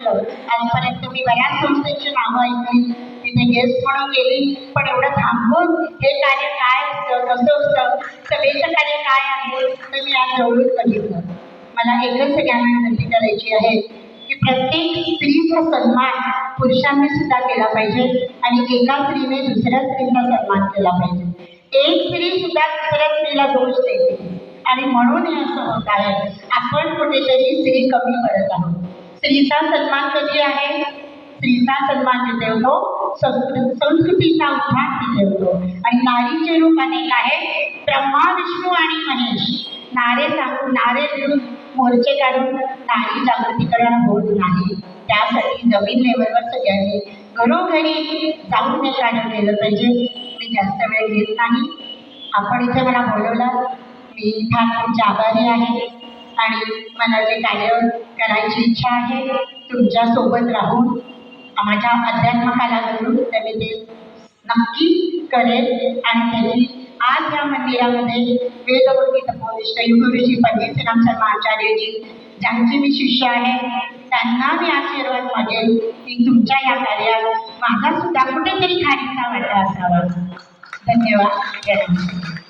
आजपर्यंत मी बऱ्याच संस्थेची नावं ऐकली. तिथे गेस्ट म्हणून गेली. पण एवढं थांबून हे कार्य काय असतं? कसं असतं? सभेचं कार्य काय आहे? ते मी आज जवळून बघितलं. मला एकच सगळ्यांना विनंती करायची आहे की प्रत्येक स्त्रीचा सन्मान पुरुषांनी सुद्धा केला पाहिजे आणि एका स्त्रीने दुसऱ्या स्त्रीचा सन्मान केला पाहिजे. एक स्त्री सुद्धा दुसऱ्या स्त्रीला दोष देते. आणि म्हणून हे असं होत आहे. आपण कुठेतरी स्त्री कमी पडत आहोत. स्त्रीचा सन्मान कधी आहे? स्त्रीचा सन्मान जिथे होतो संस्कृतीचा उद्धार तिथे होतो आणि नारीचे रूप अनेक आहे ब्रह्मा विष्णू आणि महेश. नारे सांगून नारे देऊन मोर्चे काढून नारी जागृतीकरण होत नाही. त्यासाठी जमीन लेवलवर सगळ्यांनी घरोघरी जाऊन हे कार्य केलं पाहिजे. मी जास्त वेळ घेत नाही. आपण इथे मला बोलवलं. मी फार तुमच्या आभारी आहे. आणि मला जे कार्य करायची इच्छा आहे तुमच्यासोबत राहून माझ्या अध्यात्मकाला धरून तर मी ते नक्की करेन आणि त्यांनी आज या मंदिरामध्ये वेदवृत्ती तपोनिष्ठ गुरुजी पंडित राम शर्मा आचार्यजी ज्यांचे मी शिष्य आहे त्यांना मी आशीर्वाद मागेल की तुमच्या या कार्यात माझा सुद्धा कुठेतरी खारीचा वाटा असावा. धन्यवाद. जय